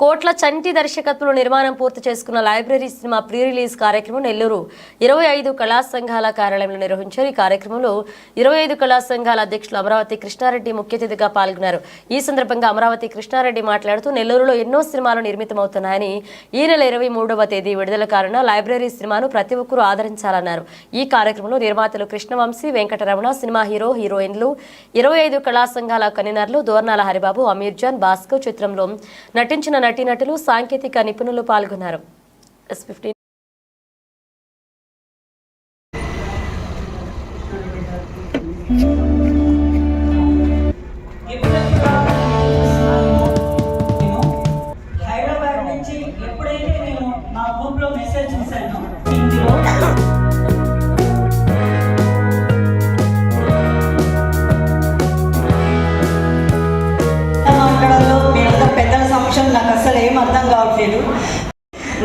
కోట్ల చంటి దర్శకత్వంలో నిర్మాణం పూర్తి చేసుకున్న లైబ్రరీ సినిమా ప్రీ రిలీజ్ కార్యక్రమం నెల్లూరు. ఇరవై ఐదు కళా సంఘాల కార్యాలయంలో నిర్వహించారు. ఈ కార్యక్రమంలో ఇరవై ఐదు కళా సంఘాల అధ్యక్షులు అమరావతి కృష్ణారెడ్డి ముఖ్య అతిథిగా పాల్గొన్నారు. ఈ సందర్భంగా అమరావతి కృష్ణారెడ్డి మాట్లాడుతూ నెల్లూరులో ఎన్నో సినిమాలు నిర్మితమవుతున్నాయని ఈ నెల ఇరవై మూడవ తేదీ విడుదల కారణంగా లైబ్రరీ సినిమాను ప్రతి ఒక్కరూ ఆదరించాలన్నారు. ఈ కార్యక్రమంలో నిర్మాతలు కృష్ణవంశీ వెంకటరమణ సినిమా హీరో హీరోయిన్లు ఇరవై ఐదు కళా సంఘాల కన్వీనర్లు దోర్నాల హరిబాబు అమీర్ జాన్ భాస్కర్ చిత్రంలో నటించిన నటీనటులు సాంకేతిక నిపుణులు పాల్గొన్నారు. ఎస్ ఫిఫ్టీన్ హైదరాబాద్ నుంచి ఎప్పుడైతే నేను మా గ్రూప్లో మెసేజ్ చూశాను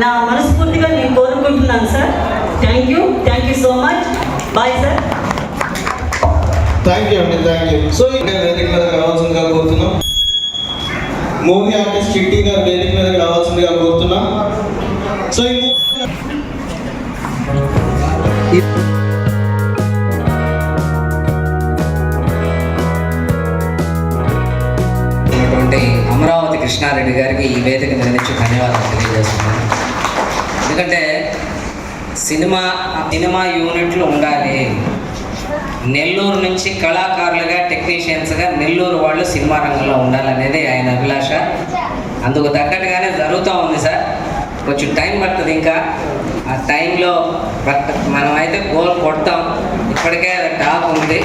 నా మనస్ఫూర్తిగా నేను కోరుకుంటున్నాను sir thank you thank you so much bye sir thank you అండి థ్యాంక్ యూ సో ఇంకా వేదిక మీద రావాల్సిందిగా కోరుతున్నాం. మూవీ ఆర్టిస్ట్ చిట్టి గారు వేదిక మీద రావాల్సిందిగా కోరుతున్నాం. సో ఈ మూవీ అమరావతి కృష్ణారెడ్డి గారికి ఈ వేదిక నుంచి ధన్యవాదాలు తెలియజేస్తున్నాను. ఎందుకంటే సినిమా సినిమా యూనిట్లు ఉండాలి. నెల్లూరు నుంచి కళాకారులుగా టెక్నీషియన్స్గా నెల్లూరు వాళ్ళు సినిమా రంగంలో ఉండాలనేది ఆయన అభిలాష. అందుకు తగ్గట్టుగానే జరుగుతూ ఉంది సార్. కొంచెం టైం పడుతుంది ఇంకా. ఆ టైంలో మనం మనమైతే గోల్ కొడతాం. ఇప్పటికే అది టాప్ ఉంది.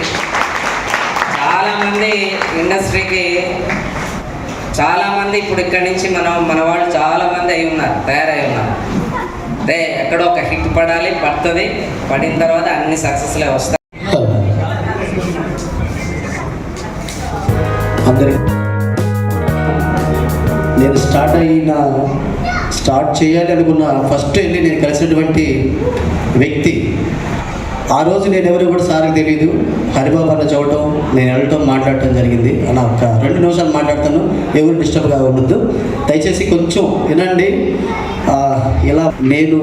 చాలామంది ఇండస్ట్రీకి చాలామంది ఇప్పుడు ఇక్కడి నుంచి మనం మన వాళ్ళు చాలామంది అయి ఉన్నారు తయారై ఉన్నారు. అంటే ఎక్కడో ఒక హిట్ పడాలి పడుతుంది. పడిన తర్వాత అన్ని సక్సెస్లే వస్తాయి. అందరి నేను స్టార్ట్ అయిన స్టార్ట్ చేయాలి అనుకున్న ఫస్ట్ వెళ్ళి నేను కలిసినటువంటి వ్యక్తి ఆ రోజు నేను ఎవరు కూడా సార్కి తెలియదు హరిబాబు అన్న చూడటం నేను వెళ్ళటం మాట్లాడటం జరిగింది. అలా ఒక రెండు నిమిషాలు మాట్లాడతాను. ఎవరు డిస్టర్బ్గా ఉండద్దు దయచేసి కొంచెం వినండి. ఇలా నేను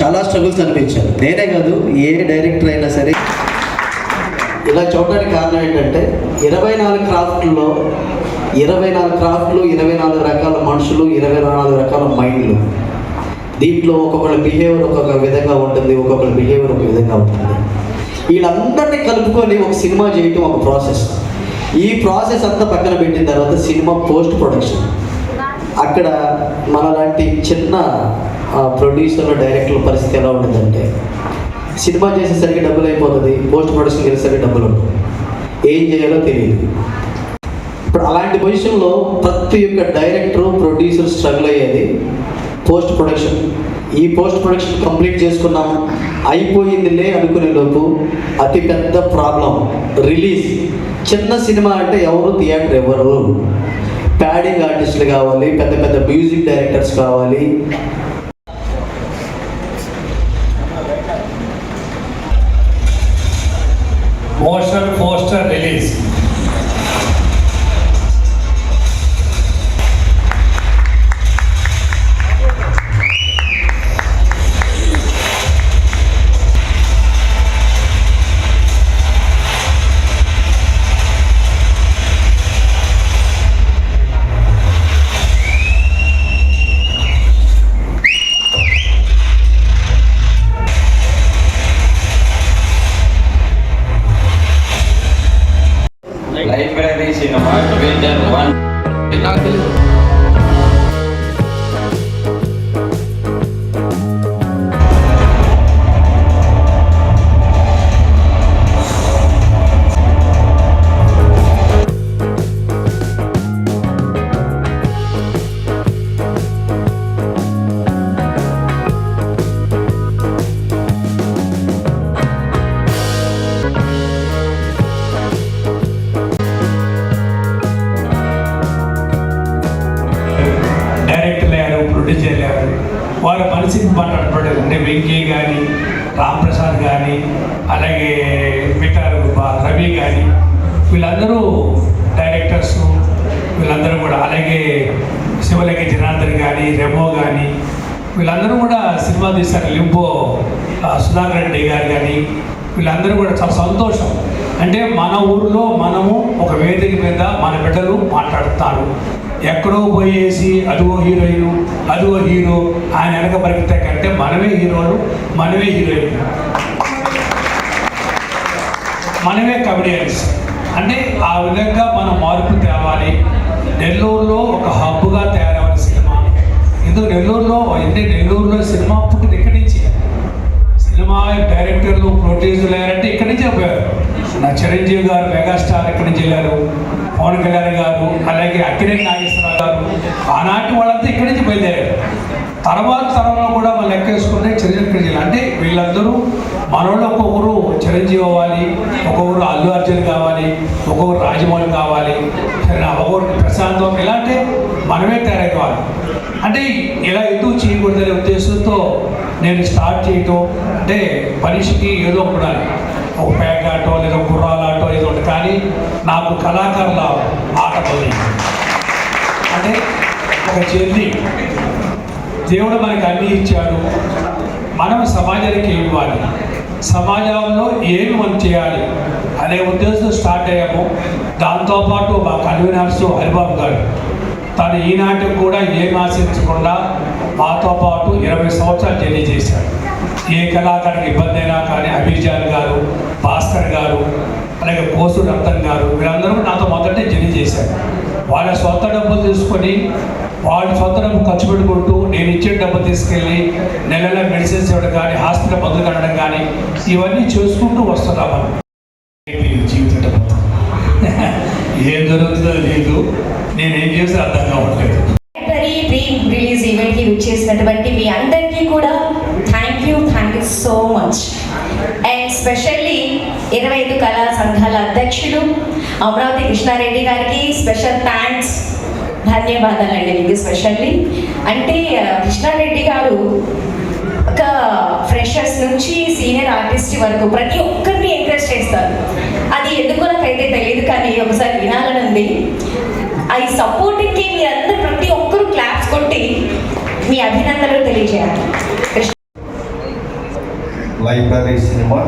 చాలా స్ట్రగుల్స్ అనిపించాను. నేనే కాదు ఏ డైరెక్టర్ అయినా సరే. ఇలా చూడడానికి కారణం ఏంటంటే ఇరవై నాలుగు క్రాఫ్ట్లో ఇరవై నాలుగు క్రాఫ్ట్లు ఇరవై నాలుగు రకాల మనుషులు ఇరవై నాలుగు రకాల మైండ్లు. దీంట్లో ఒక్కొక్కళ్ళ బిహేవియర్ ఒక్కొక్క విధంగా ఉంటుంది ఒక్కొక్కళ్ళ బిహేవియర్ ఒక విధంగా ఉంటుంది. వీళ్ళందరినీ కలుపుకొని ఒక సినిమా చేయటం ఒక ప్రాసెస్. ఈ ప్రాసెస్ అంతా పక్కన పెట్టిన తర్వాత సినిమా పోస్ట్ ప్రొడక్షన్. అక్కడ మనలాంటి చిన్న ప్రొడ్యూసర్లు డైరెక్టర్ల పరిస్థితి ఎలా ఉంటుందంటే సినిమా చేసేసరికి డబ్బులు అయిపోతుంది పోస్ట్ ప్రొడక్షన్ చేసేసరికి డబ్బులు ఉంటుంది ఏం చేయాలో తెలియదు. ఇప్పుడు అలాంటి పొజిషన్లో ప్రతి ఒక్క డైరెక్టర్ ప్రొడ్యూసర్ స్ట్రగుల్ అయ్యేది పోస్ట్ ప్రొడక్షన్. ఈ పోస్ట్ ప్రొడక్షన్ కంప్లీట్ చేసుకున్నాం. అయిపోయిందిలే అనుకునే లోపు అతి పెద్ద ప్రాబ్లం. రిలీజ్. చిన్న సినిమా అంటే ఎవరు థియేటర్ ఎవరు ప్యాడింగ్ ఆర్టిస్టులు కావాలి పెద్ద పెద్ద మ్యూజిక్ డైరెక్టర్స్ కావాలి. Motion poster release. will then one. వీళ్ళందరూ డైరెక్టర్స్ వీళ్ళందరూ కూడా అలాగే శివలింగ జనార్దన్ కానీ రెమో కానీ వీళ్ళందరూ కూడా సినిమా తీశారు. లింబో సుధాకర్ రెడ్డి గారు కానీ వీళ్ళందరూ కూడా చాలా సంతోషం. అంటే మన ఊరిలో మనము ఒక వేదిక మీద మన బిడ్డలు మాట్లాడుతారు. ఎక్కడో పోయేసి అదిగో హీరోయిన్ అదిగో హీరో ఆయన వెనక పరిగెత్తే కంటే మనమే హీరోలు మనమే హీరోయిన్ మనమే కమెడియన్స్. అంటే ఆ విధంగా మనం మార్పు తేవాలి. నెల్లూరులో ఒక హబ్గా తయారవ్వాలి సినిమా. ఇందులో నెల్లూరులో? అంటే నెల్లూరులో సినిమా పుట్టింది ఇక్కడి నుంచి. సినిమా డైరెక్టర్లు ప్రొడ్యూసర్లు అయ్యారంటే ఇక్కడి నుంచే పోయారు. నా చిరంజీవి గారు మెగాస్టార్ ఇక్కడి నుంచి వెళ్ళారు. పవన్ కళ్యాణ్ గారు అలాగే అక్కినేని నాగేశ్వరరావు గారు ఆనాటి వాళ్ళంతా ఇక్కడి నుంచి బయలుదేరారు. తర్వాత తరంలో కూడా మనం లెక్కేసుకుంటే చిరంజీవి ఇక్కడ అంటే వీళ్ళందరూ మనోళ్ళు ఒక్కొక్కరు చిరంజీవి అవ్వాలి అర్జున్ కావాలి ఒక్కొక్క రాజమౌళి కావాలి సరే ప్రశాంతం ఎలా అంటే మనమే తయారైపోవాలి. అంటే ఇలా ఎందుకు చేయకూడదనే ఉద్దేశంతో నేను స్టార్ట్ చేయటం అంటే మనిషికి ఏదో ఉండాలి. ఒక పేక ఆటో లేదా గుర్రాలాటో ఏదో ఒకటి. కానీ నాకు కళాకారుల ఆట పోయి అంటే ఒక చెల్లి దేవుడు మనకి అన్ని ఇచ్చాడు. మనం సమాజానికి ఏమి ఇవ్వాలి? సమాజంలో ఏమి మనం చేయాలి అనే ఉద్దేశంతో స్టార్ట్ అయ్యాము. దాంతోపాటు మా కన్వీనర్స్ హరిబాబు గారు తను ఈనాటికి కూడా ఏం ఆశించకుండా మాతో పాటు ఇరవై సంవత్సరాలు జర్నీ చేశాడు ఏ కళాకారునికి ఇబ్బంది అయినా కానీ అభిజాన్ గారు భాస్కర్ గారు అలాగే కోసు రతన్ గారు వీళ్ళందరూ నాతో మొదటే జర్నీ చేశారు. వాళ్ళ సొంత డబ్బులు తీసుకొని వాళ్ళ సొంత డబ్బు ఖర్చు పెట్టుకుంటూ నేను ఇచ్చే డబ్బు తీసుకెళ్ళి నెల నెల మెడిసిన్స్ ఇవ్వడం కానీ హాస్పిటల్ మందులు కట్టడం కానీ ఇవన్నీ చేసుకుంటూ వస్తున్నాం మనం. జీవితం. ఏం జరుగుతుందో తెలియదు నేనేం చేస్తే అర్థం కావట్లేదు. రిలీజ్ ఈవెంట్కి వచ్చేసినటువంటి మీ అందరికీ కూడా thank you thank you so much and specially ఇరవై ఐదు కళా సంఘాల అధ్యక్షులు అమరావతి కృష్ణారెడ్డి గారికి స్పెషల్ థ్యాంక్స్ ధన్యవాదాలండి మీకు స్పెషల్లీ. అంటే కృష్ణారెడ్డి గారు ఒక ఫ్రెషర్స్ నుంచి సీనియర్ ఆర్టిస్ట్ వరకు ప్రతి ఒక్కరిని ఎంకరేజ్ చేస్తారు. అది ఎందుకో నాకైతే తెలియదు కానీ ఒకసారి వినాలని ఉంది. ఈ సపోర్టింగ్కి మీరందరూ ప్రతి ఒక్కరు క్లాప్స్ కొట్టి మీ అభినందనలు తెలియజేయాలి. Library cinema.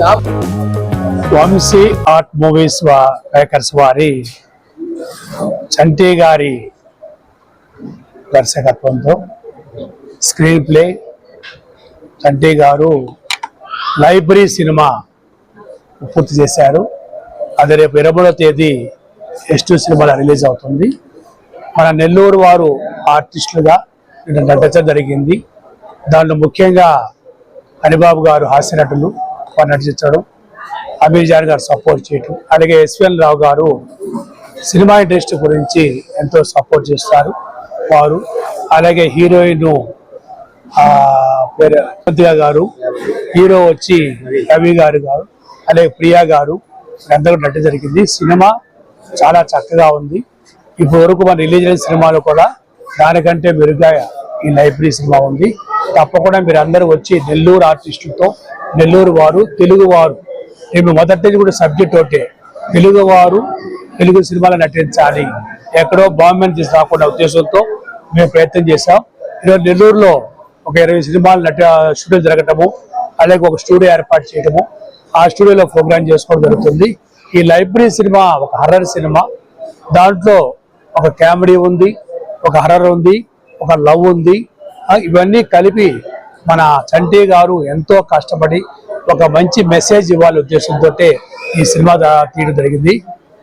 Vamsi art movies makers వారి చంటి గారి దర్శకత్వంతో స్క్రీన్ ప్లే. చంటి గారు లైబ్రరీ సినిమా పూర్తి చేశారు. అది రేపు ఇరవై తేదీ ఎస్ టూ సినిమాలో రిలీజ్ అవుతుంది. మన నెల్లూరు వారు ఆర్టిస్టులుగా నటించడం జరిగింది. దాంట్లో ముఖ్యంగా హరిబాబు గారు హాస్యనటులు నటించడం. అమీర్ గారు సపోర్ట్ చేయటం. అలాగే ఎస్విఎల్ రావు గారు సినిమా ఇండస్ట్రీ గురించి ఎంతో సపోర్ట్ చేస్తారు వారు. అలాగే హీరోయిన్ పేరు గారు హీరో వచ్చి రవి గారు గారు అలాగే ప్రియా గారు అందరూ నటి జరిగింది. సినిమా చాలా చక్కగా ఉంది. ఇప్పటి వరకు మన రిలీజ్ అయిన సినిమాలు కూడా దానికంటే మెరుగ్గా ఈ లైబ్రరీ సినిమా ఉంది. తప్పకుండా మీరు అందరూ వచ్చి నెల్లూరు ఆర్టిస్టులతో నెల్లూరు వారు తెలుగు వారు. మేము మొదటి కూడా సబ్జెక్ట్ ఒకటే తెలుగు వారు తెలుగు సినిమాలో నటించాలి. ఎక్కడో బాంబే తీసి రాకుండా ఉద్దేశంతో మేము ప్రయత్నం చేశాం. ఈరోజు నెల్లూరులో ఒక ఇరవై సినిమాలు నట స్టూడియో జరగటము అలాగే ఒక స్టూడియో ఏర్పాటు చేయటము ఆ స్టూడియోలో ప్రోగ్రామ్ చేసుకోవడం జరుగుతుంది. ఈ లైబ్రరీ సినిమా ఒక హర్రర్ సినిమా. దాంట్లో ఒక కామెడీ ఉంది ఒక హర్రర్ ఉంది ఒక లవ్ ఉంది ఇవన్నీ కలిపి మన చంటి గారు ఎంతో కష్టపడి ఒక మంచి మెసేజ్ ఇవ్వాలి ఉద్దేశంతో ఈ సినిమా తీయడం జరిగింది.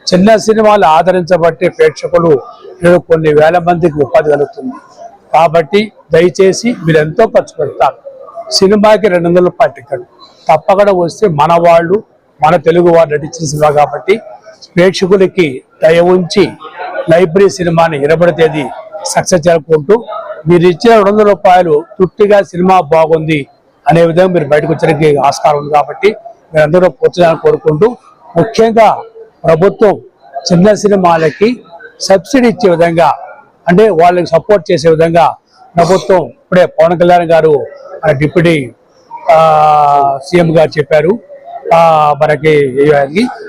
చిన్న సినిమాలు ఆదరించబట్టే ప్రేక్షకులు ఈరోజు కొన్ని వేల మందికి ఉపాధి కలుగుతుంది. కాబట్టి దయచేసి మీరు ఎంతో ఖర్చు పెడతారు. సినిమాకి రెండు వందల రూపాయలు టికెట్. తప్పకుండా వస్తే మన వాళ్ళు మన తెలుగు వాళ్ళు నటించిన సినిమా కాబట్టి ప్రేక్షకులకి దయ ఉంచి లైబ్రరీ సినిమాని ఇరవై తేదీ సక్సెస్ జరుపుకుంటూ మీరు ఇచ్చిన రెండు వందల రూపాయలు తృప్తిగా సినిమా బాగుంది అనే విధంగా మీరు బయటకు వచ్చడానికి ఆస్కారం ఉంది కాబట్టి మీరందరూ ప్రోత్సాహాన్ని కోరుకుంటూ ముఖ్యంగా ప్రభుత్వం చిన్న సినిమాలకి సబ్సిడీ ఇచ్చే విధంగా అంటే వాళ్ళకి సపోర్ట్ చేసే విధంగా ప్రభుత్వం ఇప్పుడే పవన్ కళ్యాణ్ గారు మన డిప్యూటీ సీఎం గారు చెప్పారు. మనకి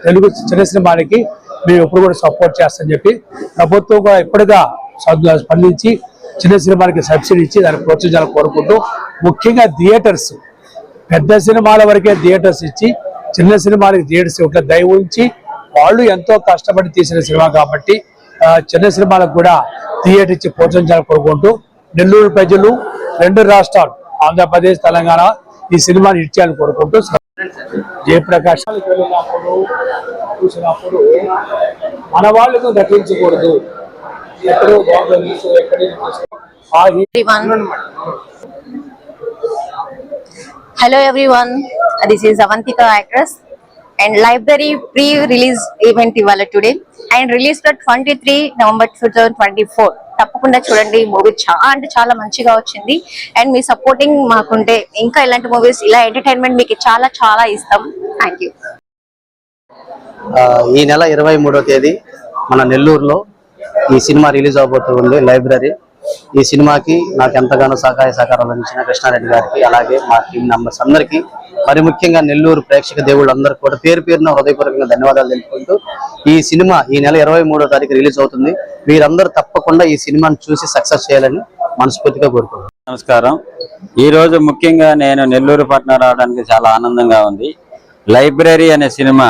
తెలుగు చిన్న సినిమాలకి మేము ఎప్పుడు కూడా సపోర్ట్ చేస్తామని చెప్పి ప్రభుత్వం కూడా ఇప్పటిగా స్పందించి చిన్న సినిమాలకి సబ్సిడీ ఇచ్చి దాన్ని ప్రోత్సహించాలని కోరుకుంటూ ముఖ్యంగా థియేటర్స్. పెద్ద సినిమాల వరకే థియేటర్స్ ఇచ్చి చిన్న సినిమాలకి థియేటర్స్ ఇవ్వట్లే దయ ఉంచి వాళ్ళు ఎంతో కష్టపడి తీసిన సినిమా కాబట్టి చిన్న సినిమాలకు కూడా థియేటర్ ఇచ్చి ప్రోత్సహించాలని కోరుకుంటూ నెల్లూరు ప్రజలు రెండు రాష్ట్రాలు ఆంధ్రప్రదేశ్ తెలంగాణ ఈ సినిమాని ఇచ్చేయాలని కోరుకుంటూ జయప్రకాష్ వెళ్ళినప్పుడు చూసినప్పుడు మన వాళ్ళకు దక్కించకూడదు. ఎక్కడో బాగుంది ఎక్కడ ఆ Hello everyone, this is Avantika actress. And library pre-release event ఇవాళ today and release twenty three November two thousand twenty four తప్పకుండా చూడండి మూవీ చాలా అంటే చాలా మంచిగా వచ్చింది. అండ్ మీ సపోర్టింగ్ మాకుంటే ఇంకా ఇలాంటి మూవీస్ ఇలా ఎంటర్టైన్మెంట్ మీకు చాలా చాలా ఇస్తాం. థ్యాంక్ యూ ఆ, ఈ నెల ఇరవై మూడో తేదీ మన నెల్లూరులో ఈ సినిమా రిలీజ్ అవబోతుంది లైబ్రరీ. ఈ సినిమాకి నాకు ఎంతగానో సహాయ సహకారాలు అందించిన కృష్ణారెడ్డి గారికి అలాగే మా టీం మెంబర్స్ అందరికీ మరి ముఖ్యంగా నెల్లూరు ప్రేక్షక దేవుళ్ళందరికీ కూడా పేరు పేరున హృదయపూర్వకంగా ధన్యవాదాలు తెలుపుకుంటూ ఈ సినిమా ఈ నెల ఇరవై మూడో తారీఖు రిలీజ్ అవుతుంది. మీరందరూ తప్పకుండా ఈ సినిమాను చూసి సక్సెస్ చేయాలని మనస్ఫూర్తిగా కోరుకుంటున్నాను. నమస్కారం. ఈ రోజు ముఖ్యంగా నేను నెల్లూరు పట్టణం రావడానికి చాలా ఆనందంగా ఉంది. లైబ్రరీ అనే cinema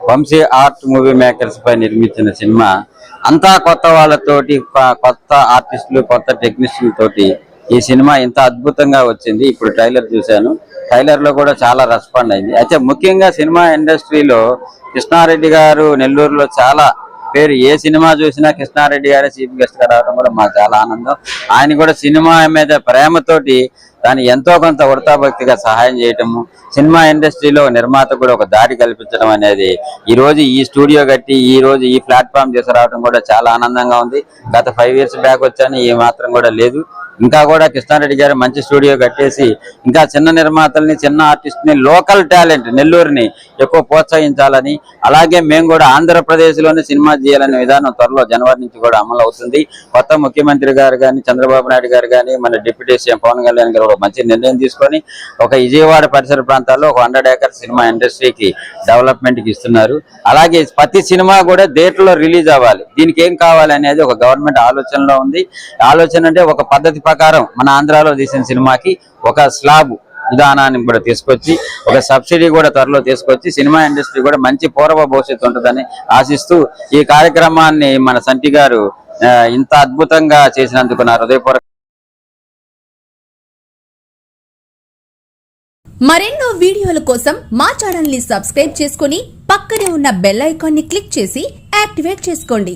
Vamsi art movie makers పై నిర్మించిన సినిమా అంతా కొత్త వాళ్ళతోటి కొ- కొత్త ఆర్టిస్టులు కొత్త టెక్నీషియన్ తోటి ఈ సినిమా ఇంత అద్భుతంగా వచ్చింది. ఇప్పుడు ట్రైలర్ చూశాను. ట్రైలర్లో కూడా చాలా రెస్పాండ్ అయింది. అయితే ముఖ్యంగా సినిమా ఇండస్ట్రీలో కృష్ణారెడ్డి గారు నెల్లూరులో చాలా పేరు ఏ సినిమా చూసినా కృష్ణారెడ్డి గారే చీఫ్ గెస్ట్గా రావడం కూడా మాకు చాలా ఆనందం. ఆయన కూడా సినిమా మీద ప్రేమతోటి దాన్ని ఎంతో కొంత వృతాభక్తిగా సహాయం చేయటము సినిమా ఇండస్ట్రీలో నిర్మాత కూడా ఒక దారి కల్పించడం అనేది ఈ రోజు ఈ స్టూడియో కట్టి ఈ రోజు ఈ ప్లాట్ఫామ్ తీసుకురావడం కూడా చాలా ఆనందంగా ఉంది. గత ఫైవ్ ఇయర్స్ బ్యాక్ వచ్చాను ఏ మాత్రం కూడా లేదు. ఇంకా కూడా కృష్ణారెడ్డి గారు మంచి స్టూడియో కట్టేసి ఇంకా చిన్న నిర్మాతల్ని చిన్న ఆర్టిస్ట్ని లోకల్ టాలెంట్ నెల్లూరుని ఎక్కువ ప్రోత్సహించాలని అలాగే మేము కూడా ఆంధ్రప్రదేశ్లోనే సినిమా చేయాలనే విధానం త్వరలో జనవరి నుంచి కూడా అమలు అవుతుంది. కొత్త ముఖ్యమంత్రి గారు కానీ చంద్రబాబు నాయుడు గారు కానీ మన డిప్యూటీ సీఎం పవన్ కళ్యాణ్ గారు ఒక మంచి నిర్ణయం తీసుకొని ఒక విజయవాడ పరిసర ప్రాంతాల్లో ఒక హండ్రెడ్ ఏకర్ సినిమా ఇండస్ట్రీకి డెవలప్మెంట్కి ఇస్తున్నారు. అలాగే ప్రతి సినిమా కూడా థియేటర్లో రిలీజ్ అవ్వాలి. దీనికి ఏం కావాలి అనేది ఒక గవర్నమెంట్ ఆలోచనలో ఉంది. ఆలోచన అంటే ఒక పద్ధతి ప్రకారం మన ఆంధ్రాలో తీసిన సినిమాకి ఒక స్లాబ్. విధానాన్ని కూడా తీసుకొచ్చి ఒక సబ్సిడీ కూడా త్వరలో తీసుకొచ్చి సినిమా ఇండస్ట్రీ కూడా మంచి పూర్వ భవిష్యత్తు ఉంటుందని ఆశిస్తూ ఈ కార్యక్రమాన్ని మన సంటి గారు ఇంత అద్భుతంగా చేసినందుకు నా హృదయపూర్వక మరెన్నో వీడియోల కోసం మా ఛానల్ని సబ్స్క్రైబ్ చేసుకుని పక్కనే ఉన్న బెల్ ఐకాన్ని క్లిక్ చేసి యాక్టివేట్ చేసుకోండి.